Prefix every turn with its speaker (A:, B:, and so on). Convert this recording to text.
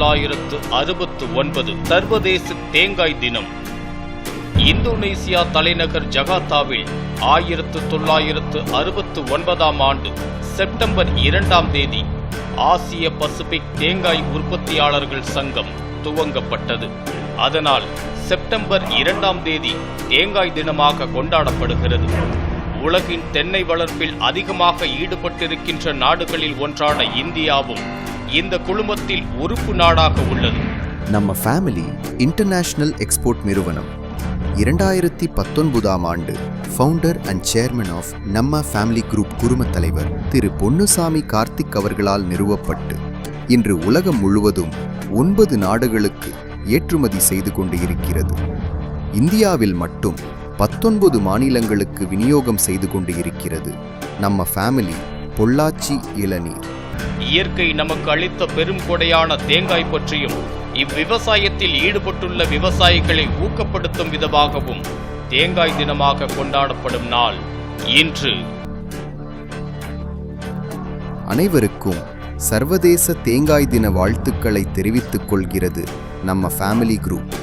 A: தொள்ளாயிரத்து அறுபத்து ஒன்பது சர்வதேச தேங்காய் தினம். இந்தோனேசியா தலைநகர் ஜகாத்தாவில் ஆயிரத்து தொள்ளாயிரத்து அறுபத்து ஒன்பதாம் ஆண்டு செப்டம்பர் இரண்டாம் தேதி ஆசிய பசிபிக் தேங்காய் உற்பத்தியாளர்கள் சங்கம் துவங்கப்பட்டது. அதனால் செப்டம்பர் இரண்டாம் தேதி தேங்காய் தினமாக கொண்டாடப்படுகிறது. உலகின் தென்னை வளர்ப்பில் அதிகமாக ஈடுபட்டிருக்கின்ற நாடுகளில் ஒன்றான இந்தியாவும் இந்த குழுமத்தில் உறுப்பு நாடாக உள்ளது.
B: நம்ம ஃபேமிலி இன்டர்நேஷனல் எக்ஸ்போர்ட் நிறுவனம். இரண்டாயிரத்தி பத்தொன்பதாம் ஆண்டு ஃபவுண்டர் அண்ட் சேர்மன் ஆஃப் நம்ம ஃபேமிலி குரூப் குழும தலைவர் திரு பொன்னுசாமி கார்த்திக் அவர்களால் நிறுவப்பட்டு இன்று உலகம் முழுவதும் ஒன்பது நாடுகளுக்கு ஏற்றுமதி செய்து கொண்டு இருக்கிறது இந்தியாவில் மட்டும் பத்தொன்பது மாநிலங்களுக்கு விநியோகம் செய்து கொண்டு இருக்கிறது நம்ம ஃபேமிலி பொள்ளாச்சி இளநீர்.
A: இயற்கை நமக்கு அளித்த பெரும் கொடையான தேங்காய் பற்றியும் இவ்விவசாயத்தில் ஈடுபட்டுள்ள விவசாயிகளை ஊக்கப்படுத்தும் விதமாகவும் தேங்காய் தினமாக கொண்டாடப்படும் நாள் இன்று.
B: அனைவருக்கும் சர்வதேச தேங்காய் தின வாழ்த்துக்களை தெரிவித்துக் கொள்கிறது நம்ம ஃபேமிலி குரூப்.